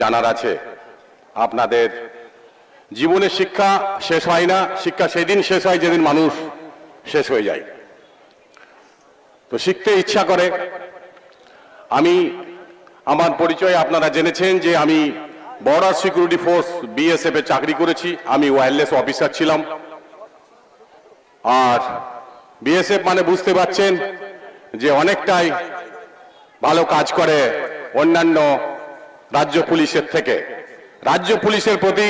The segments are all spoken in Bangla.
জানার আছে। আপনাদের জীবনের শিক্ষা শেষ হয় না, শিক্ষা সেদিন শেষ হয় যেদিন মানুষ শেষ হয়ে যায়। তো শিখতে ইচ্ছা করে। আমি, আমার পরিচয় আপনারা জেনেছেন যে আমি বর্ডার সিকিউরিটি ফোর্স বিএসএফ এ চাকরি করেছি। আমি ওয়্যারলেস অফিসার ছিলাম। আর বিএসএফ মানে বুঝতে পারছেন যে অনেকটাই ভালো কাজ করে অন্যান্য রাজ্য পুলিশের থেকে। রাজ্য পুলিশের প্রতি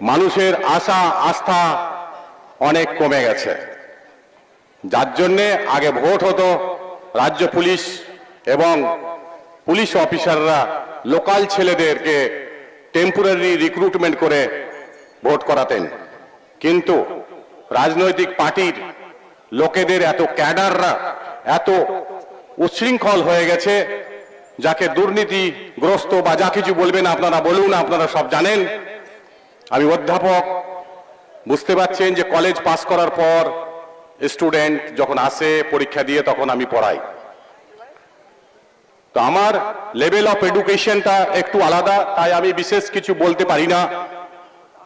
মানুষের আশা, আস্থা অনেক কমে গেছে। যার জন্যে আগে ভোট হতো রাজ্য পুলিশ এবং পুলিশ অফিসাররা লোকাল ছেলেদেরকে টেম্পোরারি রিক্রুটমেন্ট করে ভোট করাতেন। কিন্তু রাজনৈতিক পার্টির লোকেদের এত ক্যাডাররা, এত উচ্ছৃঙ্খল হয়ে গেছে যাকে দুর্নীতিগ্রস্ত বা যা কিছু বলবেন আপনারা বলুন, আপনারা সব জানেন। আমি অধ্যাপক, বুঝতে পারছেন যে কলেজ পাস করার পর স্টুডেন্ট যখন আসে পরীক্ষা দিয়ে, তখন আমি পড়াই। তো আমার লেভেল অফ এডুকেশনটা একটু আলাদা, তাই আমি বিশেষ কিছু বলতে পারি না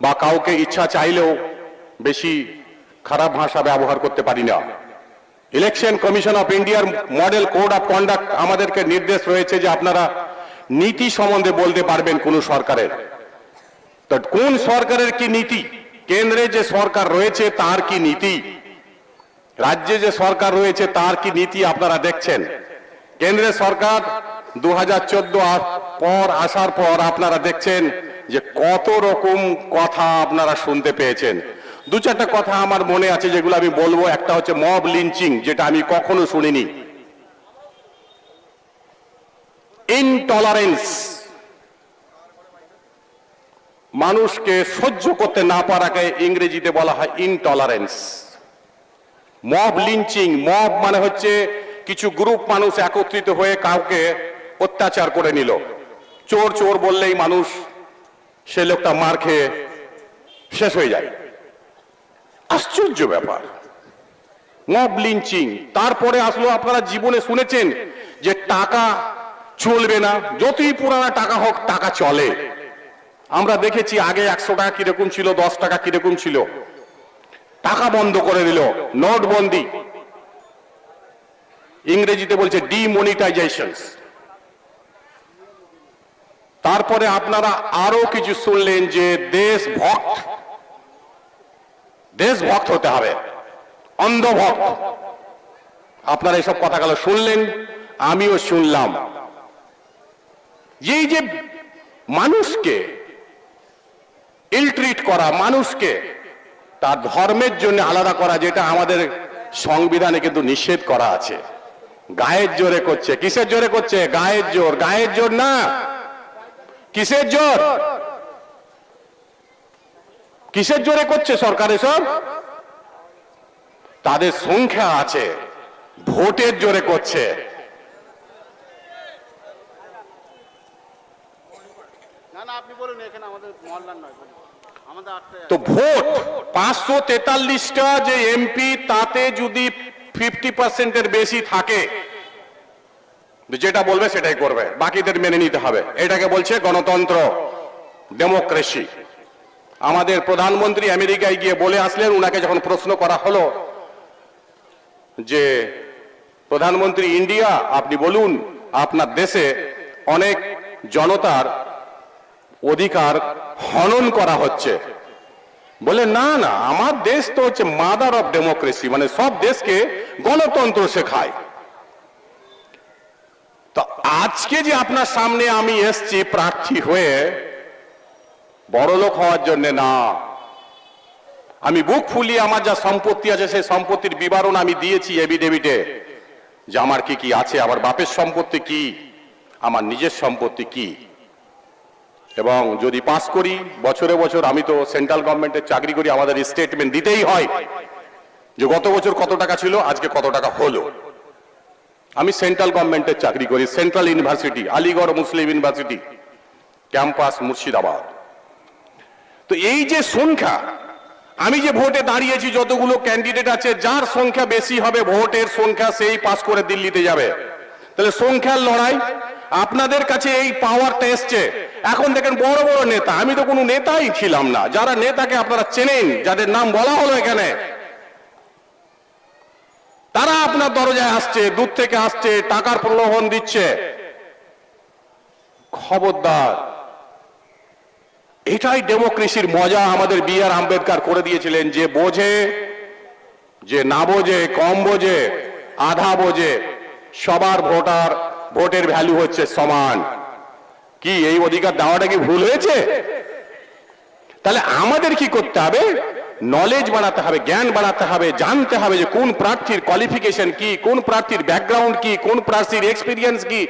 বা কাউকে ইচ্ছা চাইলেও বেশি খারাপ ভাষা ব্যবহার করতে পারি না। ইলেকশন কমিশন অফ ইন্ডিয়ার মডেল কোড অফ কন্ডাক্ট আমাদেরকে নির্দেশ রয়েছে যে আপনারা নীতি সম্বন্ধে বলতে পারবেন কোন সরকারের। তো কোন সরকারের কি নীতি? কেন্দ্রে যে সরকার রয়েছে তার কি নীতি? রাজ্যে যে সরকার রয়েছে তার কি নীতি আপনারা দেখছেন? কেন্দ্রের সরকার দু হাজার চোদ্দ পর আসার পর আপনারা দেখছেন যে কত রকম কথা আপনারা শুনতে পেয়েছেন। দু চারটা কথা আমার মনে আছে যেগুলো আমি বলব। একটা হচ্ছে মব লিঞ্চিং, যেটা আমি কখনো শুনিনি। ইনটলারেন্স মানুষকে সহ্য করতে না পারাকে ইংরেজিতে বলা হয় ইনটলারেন্স মব লিঞ্চিং, মব মানে হচ্ছে কিছু গ্রুপ মানুষ একত্রিত হয়ে কাউকে অত্যাচার করে নিল। চোর চোর বললেই মানুষ সে লোকটা মার খেয়ে শেষ হয়ে যায়। আশ্চর্য ব্যাপার। Mob lynching. তারপরে আসলো আপনারা জীবনে শুনেছেন যে টাকা চলবে না, যতই পুরানা টাকা হোক টাকা চলে। আমরা দেখেছি আগে একশো টাকা কীরকম ছিল, দশ টাকা কীরকম ছিল। টাকা বন্ধ করে দিল নোটবন্দি ইংরেজিতে বলছে ডিমনিটাইজেশন তারপরে আপনারা আরও কিছু শুনলেন যে দেশভক্ত দেশভক্ত হতে হবে, অন্ধভক্ত। আপনারা এসব কথাগুলো শুনলেন, আমিও শুনলাম। এই যে মানুষকে ইলট্রিট করা, মানুষকে তার ধর্মের জন্য আলাদা করা, যেটা আমাদের সংবিধানে কিন্তু নিষেধ করা আছে। গায়ের জোরে করছে। কিসের জোরে করছে? গায়ের জোর। গায়ের জোর না। কিসের জোর? কিসের জোরে করছে সরকার এসব? তাদের সংখ্যা আছে ভোটের জোরে করছে। তো ভোট পাঁচশো তেতাল্লিশটা যে এমপি তাতে যদি ফিফটি পার্সেন্টের বেশি থাকে যেটা বলবে সেটাই করবে। বাকিদের মেনে নিতে হবে। এটাকে বলছে গণতন্ত্র ডেমোক্রেসি। আমাদের প্রধানমন্ত্রী আমেরিকায় গিয়ে বলে আসলেন, উনাকে যখন প্রশ্ন করা হলো যে, প্রধানমন্ত্রী ইন্ডিয়া, আপনি বলুন, আপনার দেশে অনেক জনতার অধিকার হনন করা হচ্ছে। বলে না না, আমার দেশ তো হচ্ছে মাদার অফ ডেমোক্রেসি মানে সব দেশকে গণতন্ত্র শেখায়। তো আজকে যে আপনার সামনে আমি এসছি প্রার্থী হয়ে বড়লোক হওয়ার জন্য না। আমি বুক ফুলিয়ে আমার যা সম্পত্তি আছে, সেই সম্পত্তির বিবরণ আমি দিয়েছি এভিডেভিটে যে আমার কি কি আছে, আমার বাপের সম্পত্তি কি, আমার নিজের সম্পত্তি কি। এবং যদি পাস করি, বছরে বছর আমি তো সেন্ট্রাল গভর্নমেন্টের চাকরি করি, আমাদের স্টেটমেন্ট দিতেই হয় যে গত বছর কত টাকা ছিল, আজকে কত টাকা হলো। আমি সেন্ট্রাল গভর্নমেন্টের চাকরি করি, central university, Aligarh Muslim university, campus Murshidabad. তো এই যে সংখ্যা, আমি যে ভোটে দাঁড়িয়েছি, যতগুলো ক্যান্ডিডেট আছে, যার সংখ্যা বেশি হবে, ভোটের সংখ্যা সেই পাস করে দিল্লিতে যাবে। তাহলে সংখ্যার লড়াই আপনাদের কাছে এই পাওয়ারটা এসছে। এখন দেখেন বড় বড় নেতা, আমি তো কোনো নেতাই ছিলাম না। যারা নেতাকে আপনারা চেনেন, যাদের নাম বলা হলো এখানে, তারা আপনার দরজায় আসছে, দূর থেকে আসছে, টাকার প্রলোভন দিচ্ছে। খবরদার এটাই ডেমোক্রেসির মজা আমাদের বি আর আম্বেদকর করে দিয়েছিলেন, যে বোঝে, যে না বোঝে, কম বোঝে, আধা বোঝে, সবার ভোটার, ভোটের ভ্যালু হচ্ছে সমান। কি, এই অধিকার দেওয়াটা কি ভুল হয়েছে? তাহলে আমাদের কি করতে হবে? নলেজ বাড়াতে হবে, জ্ঞান বাড়াতে হবে, জানতে হবে যে কোন প্রার্থীর কোয়ালিফিকেশন কি, কোন প্রার্থীর ব্যাকগ্রাউন্ড কি, কোন প্রার্থীর এক্সপিরিয়েন্স কি।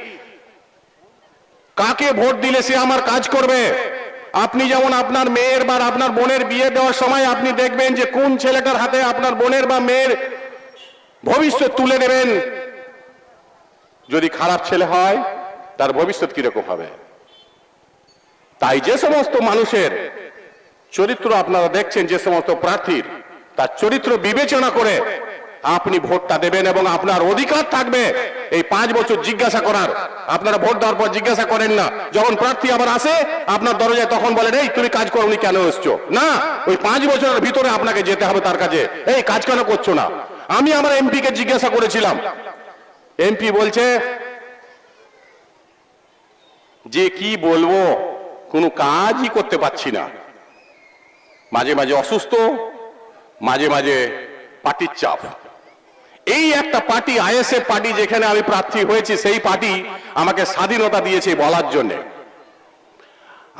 কাকে ভোট দিলে সে আমার কাজ করবে? আপনি যেমন আপনার মেয়ের বা আপনার বোনের বিয়ে দেওয়ার সময় আপনি দেখবেন যে কোন ছেলেটার হাতে আপনার বোনের বা মেয়ের ভবিষ্যৎ তুলে দেবেন। যদি খারাপ ছেলে হয়, তার ভবিষ্যৎ কীরকম হবে? তাই যে সমস্ত মানুষের চরিত্র আপনারা দেখছেন, যে সমস্ত প্রার্থীর, তার চরিত্র বিবেচনা করে আপনি ভোটটা দেবেন এবং আপনার অধিকার থাকবে। এই পাঁচ বছর জিজ্ঞাসা করার। আপনারা ভোট দেওয়ার পর জিজ্ঞাসা করেন না। যখন প্রার্থী আবার আসে, আপনার দরজায় তখন বলেন, এই, তুমি কাজ করোনি কেন এসছো? না, ওই পাঁচ বছরের ভিতরে আপনাকে যেতে হবে তার কাছে। এই, কাজ কেন করছ না? আমি আমার এমপি কে জিজ্ঞাসা করেছিলাম। এমপি বলছে, যে কি বলব, কোনো কাজই করতে পারছি না। মাঝে মাঝে অসুস্থ, মাঝে মাঝে পার্টির চাপ। এই একটা পার্টি আইএসএফ পার্টি যেখানে আমি প্রার্থী হয়েছি, সেই পার্টি আমাকে স্বাধীনতা দিয়েছে বলার জন্য।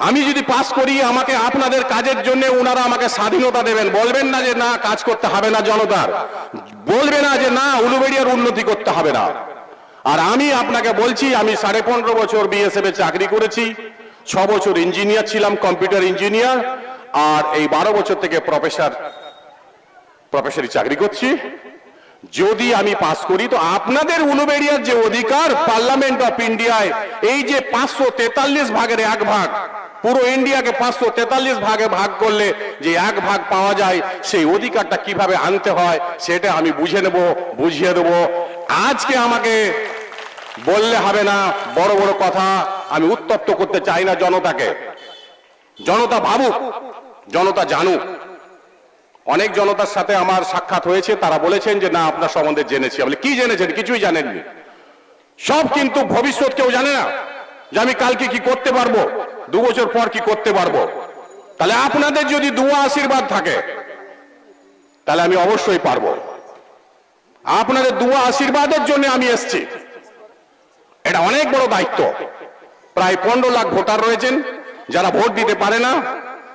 আমি যদি পাস করি, আমাকে আপনাদের কাজের জন্য ওনারা আমাকে স্বাধীনতা দেবেন। বলবেন না যে না, কাজ করতে হবে না জনতার। বলবে না যে না, উলুবেড়িয়ার উন্নতি করতে হবে না। আর আমি আপনাকে বলছি, আমি সাড়ে পনেরো বছর বিএসএফ এ চাকরি করেছি, ছ বছর ইঞ্জিনিয়ার ছিলাম, কম্পিউটার ইঞ্জিনিয়ার, আর এই বারো বছর থেকে প্রফেসর, প্রফেসরি চাকরি করছি। যদি আমি পাস করি, তো আপনাদের উলুবেড়িয়ার যে অধিকার পার্লামেন্ট অফ ইন্ডিয়ায় এই যে পাঁচশো তেতাল্লিশ ভাগের এক ভাগ, পুরো ইন্ডিয়াকে পাঁচশো তেতাল্লিশ ভাগে ভাগ করলে যে এক ভাগ পাওয়া যায়, সেই অধিকারটা কীভাবে আনতে হয়, সেটা আমি বুঝে নেব, বুঝিয়ে দেব। আজকে আমাকে বললে হবে না, বড় বড় কথা, আমি উত্তপ্ত করতে চাই না জনতাকে। জনতা ভাবুক, জনতা জানুক। অনেক জনতার সাথে আমার সাক্ষাৎ হয়েছে, তারা বলেছেন যে, না, আপনার সম্বন্ধে জেনেছি। বলে, কি জেনেছেন? কিছুই জানেননি। সব কিন্তু ভবিষ্যৎ কেউ জানে না যে আমি কালকে কি করতে পারব, দু বছর পর কি করতে পারব। তাহলে আপনাদের যদি দুয়া আশীর্বাদ থাকে, তাহলে আমি অবশ্যই পারব। আপনাদের দুয়া আশীর্বাদের জন্য আমি এসছি। এটা অনেক বড় দায়িত্ব। প্রায় পনেরো লাখ ভোটার রয়েছেন, যারা ভোট দিতে পারে না,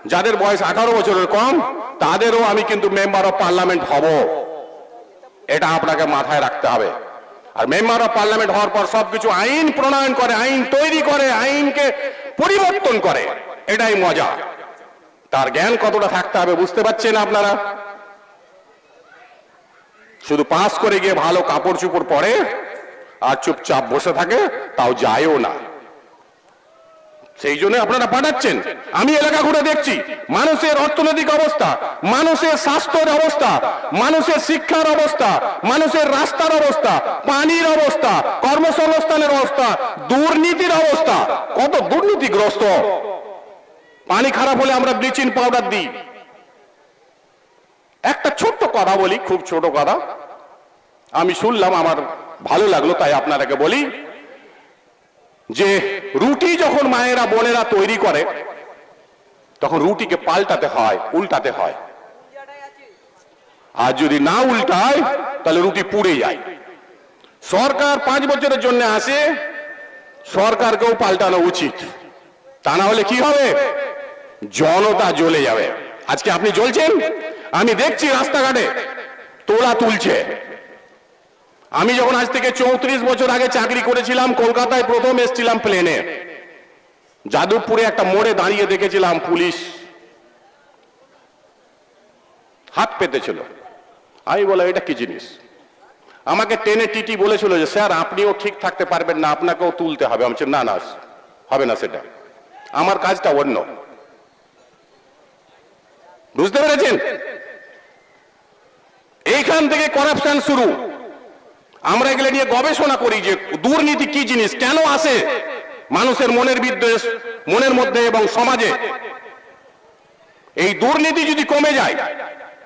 যাদের বয়স আঠারো বছরের কম তাদেরও আমি কিন্তু মেম্বার অফ পার্লামেন্ট হব। এটা আপনাকে মাথায় রাখতে হবে। আর মেম্বার অফ পার্লামেন্ট হওয়ার পর সবকিছু আইন প্রণয়ন করে, আইন তৈরি করে, আইনকে পরিবর্তন করে। এটাই মজা। তার জ্ঞান কতটা থাকতে হবে বুঝতে পারছেন আপনারা? শুধু পাস করে গিয়ে ভালো কাপড় চুপড় পরে আর চুপচাপ বসে থাকে, তাও যায়ও না। সেই জন্য আপনারা পাঠাচ্ছেন। আমি এলাকা ঘুরে দেখছি, মানুষের অর্থনৈতিক অবস্থা, মানুষের স্বাস্থ্যের অবস্থা, মানুষের শিক্ষার অবস্থা, মানুষের রাস্তার অবস্থা, পানির অবস্থা, কর্মসংস্থানের অবস্থা, দুর্নীতির অবস্থা, কত দুর্নীতিগ্রস্ত। পানি খারাপ হলে আমরা ব্লিচিং পাউডার দিই। একটা ছোট্ট কথা বলি, খুব ছোট কথা। আমি শুনলাম, আমার ভালো লাগল, তাই আপনারাকে বলি। যে রুটি যখন মায়েরা, বোনেরা তৈরি করে, তখন রুটিকে পাল্টাতে হয়, উল্টাতে হয়। আর যদি না উল্টায়, তাহলে রুটি পুড়ে যায়। সরকার পাঁচ বছরের জন্য আসে, সরকারকেও পাল্টানো উচিত। তা না হলে কি হবে? জনতা জ্বলে যাবে। আজকে আপনি জ্বলছেন? আমি দেখছি রাস্তাঘাটে তোলা তুলছে। আমি যখন আজ থেকে চৌত্রিশ বছর আগে চাকরি করেছিলাম, কলকাতায় প্রথম এসেছিলাম প্লেনে। যাদবপুরে একটা মোড়ে দাঁড়িয়ে দেখেছিলাম পুলিশ। হাত পেতেছিল। আমি বললাম, এটা কি জিনিস? আমাকে টেনে টিটি বলেছিল যে, স্যার, আপনিও ঠিক থাকতে পারবেন না, আপনাকেও তুলতে হবে। আমি না না, হবে না সেটা। আমার কাজটা অন্য। বুঝতে পেরেছেন? এইখান থেকে করাপশন শুরু। আমরা এগুলো নিয়ে গবেষণা করি যে দুর্নীতি কি জিনিস, কেন আসে মানুষের মনের বিদ্বেষ, মনের মধ্যে এবং সমাজে? এই দুর্নীতি যদি কমে যায়,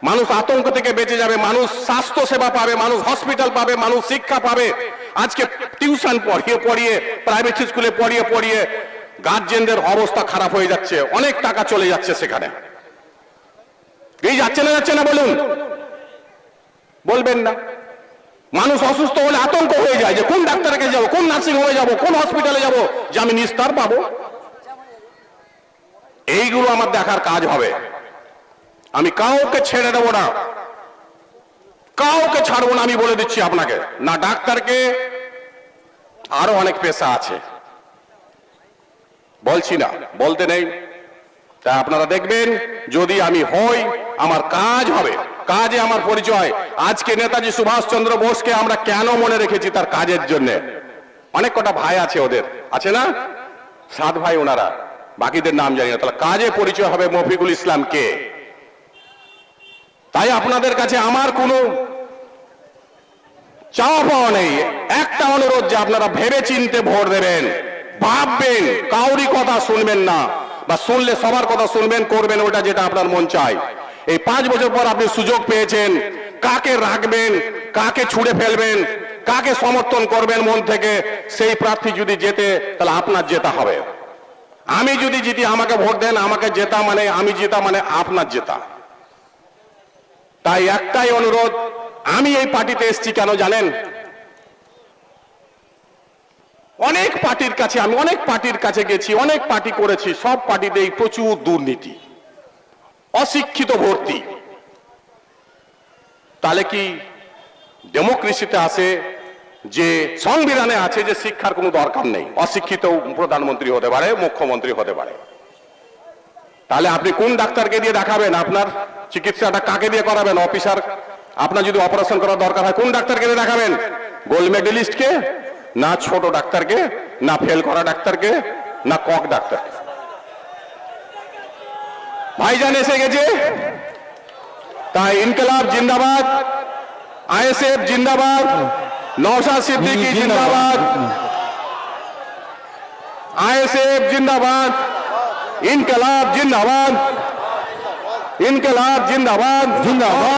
মানুষ আতঙ্ক থেকে বেঁচে যাবে, মানুষ স্বাস্থ্য সেবা পাবে, মানুষ হসপিটাল পাবে, মানুষ শিক্ষা পাবে। আজকে টিউশন পড়িয়ে পড়িয়ে, প্রাইভেট স্কুলে পড়িয়ে পড়িয়ে গার্জেনদের অবস্থা খারাপ হয়ে যাচ্ছে, অনেক টাকা চলে যাচ্ছে সেখানে। এই যাচ্ছে না যাচ্ছে না বলুন? বলবেন না। মানুষ অসুস্থ হলে আতঙ্ক হয়ে যায় যে কোন ডাক্তারকে যাব, কোন নার্সিং হোমে যাব, কোন হসপিটালে যাব, যে আমি নিস্তার পাবো। এইগুলো আমার দেখার কাজ হবে। আমি কাউকে ছেড়ে দেবো না। কাউকে ছাড়বো না, আমি বলে দিচ্ছি আপনাকে। না ডাক্তারকে, আরও অনেক পেশা আছে। বলছি না, বলতে নেই। তা আপনারা দেখবেন, যদি আমি হই, আমার কাজ হবে। কাজে আমার পরিচয়। আজকে নেতাজি সুভাষচন্দ্র বোসকে আমরা কেন মনে রেখেছি তার কাজের জন্য? অনেক কটা ভাই আছে ওদের। আছে না? সাত ভাই ওনারা। বাকিদের নাম জানি না। তাহলে কাজে পরিচয় হবে মফিকুল ইসলাম কে? তাই আপনাদের কাছে আমার কোনো চাওয়া পাওয়া নেই। একটা অনুরোধ যে আপনারা ভেবে চিনতে ভোট দেবেন। ভাববেন কাউরি কথা শুনবেন না। বা শুনলে সবার কথা শুনবেন, করবেন, ওটা যেটা আপনার মন চায়। এই পাঁচ বছর পর আপনি সুযোগ পেয়েছেন। কাকে রাখবেন, কাকে ছুড়ে ফেলবেন, কাকে সমর্থন করবেন মন থেকে, সেই প্রার্থী যদি জেতে, তাহলে আপনার জেতা হবে। আমি যদি জিতি, আমাকে ভোট দেন, আমাকে জেতা মানে আমি জেতা মানে আপনার জেতা। তাই একটাই অনুরোধ, আমি এই পার্টিতে এসেছি কেন জানেন? অনেক পার্টির কাছে, আমি অনেক পার্টির কাছে গেছি, অনেক পার্টি করেছি, সব পার্টিতেই প্রচুর দুর্নীতি। অশিক্ষিত ভর্তি। তাহলে কি ডেমোক্রেসিতে আছে, যে সংবিধানে আছে যে শিক্ষার কোনো দরকার নেই, অশিক্ষিত প্রধানমন্ত্রী হতে পারে, মুখ্যমন্ত্রী হতে পারে। তাহলে আপনি কোন ডাক্তারকে দিয়ে দেখাবেন? আপনার চিকিৎসাটা কাকে দিয়ে করাবেন? অফিসার, আপনার যদি অপারেশন করার দরকার হয়, কোন ডাক্তারকে দিয়ে দেখাবেন? গোল্ড মেডেলিস্টকে? না ছোট ডাক্তারকে? না ফেল করা ডাক্তারকে? না কক ডাক্তার ভাইজান এসে গেছে তাই ইনকলাব জিন্দাবাদ আইএসএফ জিন্দাবাদ নওশাদ সিদ্দিকী জিন্দাবাদ আইএসএফ জিন্দাবাদ ইনকলাব জিন্দাবাদ ইনকলাব জিন্দাবাদ জিন্দাবাদ